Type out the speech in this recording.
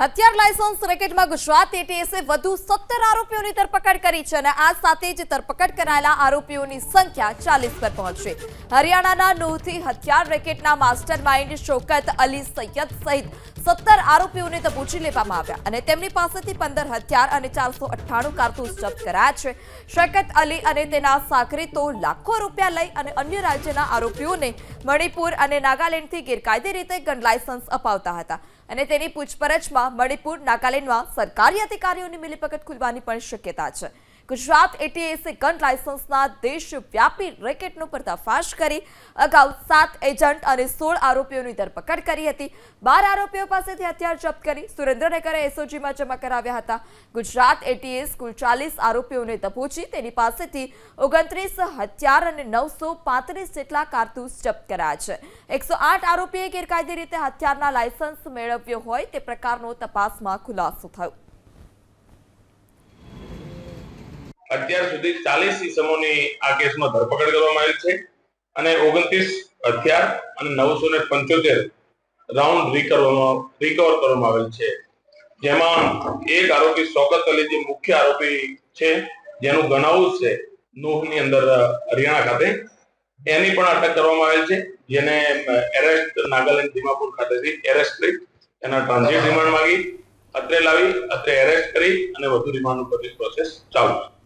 હથિયાર લાયસન્સ રેકેટમાં ગુજરાત એટીએસે વધુ સત્તર આરોપીઓની ધરપકડ કરી છે અને આ સાથે જ ધરપકડ કરાયેલા આરોપીઓની સંખ્યા ચાલીસ પર પહોંચી. હરિયાણાના નૂહથી હથિયાર રેકેટના માસ્ટર માઇન્ડ શોકત અલી સૈયદ સહિત સત્તર આરોપીઓને દબોચી લેવામાં આવ્યા અને તેમની પાસેથી પંદર હથિયાર અને ચારસો અઠ્ઠાણું કારતૂસ જપ્ત કરાયા છે. શકત અલી અને તેના સાગરીતો લાખો રૂપિયા લઈ અને અન્ય રાજ્યના આરોપીઓને મણિપુર અને નાગાલેન્ડથી ગેરકાયદે રીતે ગન લાયસન્સ અપાવતા હતા અને તેની પૂછપરછમાં મણિપુર નાગાલેન્ડમાં સરકારી અધિકારીઓની મિલીભગત ખુલવાની પણ શક્યતા છે. ગુજરાત એટીએસે ગન લાયસન્સના દેશવ્યાપી રેકેટનો પર્દાફાશ કરી અગાઉ સાત એજન્ટ અને સોળ આરોપીઓની ધરપકડ કરી હતી. બાર આરોપીઓ પાસેથી હથિયાર જપ્ત કરી સુરેન્દ્રનગર એસઓજીમાં જમા કરાવ્યા હતા. ગુજરાત એટીએસ કુલ ચાલીસ આરોપીઓને દબોચી તેની પાસેથી ઓગણત્રીસ હથિયાર અને નવસો પાંત્રીસ જેટલા કારતૂસ જપ્ત કર્યા છે. એકસો આઠ આરોપીએ ગેરકાયદે રીતે હથિયારના લાયસન્સ મેળવ્યો હોય તે પ્રકારનો તપાસમાં ખુલાસો થયો. અત્યાર સુધી ચાલીસ ઇસમોની આ કેસમાં ધરપકડ કરવામાં આવી છે અને ઓગણત્રીસ હથિયાર અને નવસો ને પંચોતેર રાઉન્ડ રિકવર કરવામાં આવેલ છે. જેમાં એક આરોપી શોકત અલી જે મુખ્ય આરોપી છે, જેનું ગણાવું છે નૂહની અંદર હરિયાણા ખાતે. એની પણ અટક કરવામાં આવેલ છે, જેને એરેસ્ટ નાગાલેન્ડ દિમાપુર ખાતેથી એરેસ્ટ કરી એના ટ્રાન્ઝિટ રિમાન્ડ માંગી, અત્રે લાવી, અત્રે એરેસ્ટ કરી અને વધુ રિમાન્ડ ઉપરની પ્રોસેસ ચાલુ છે.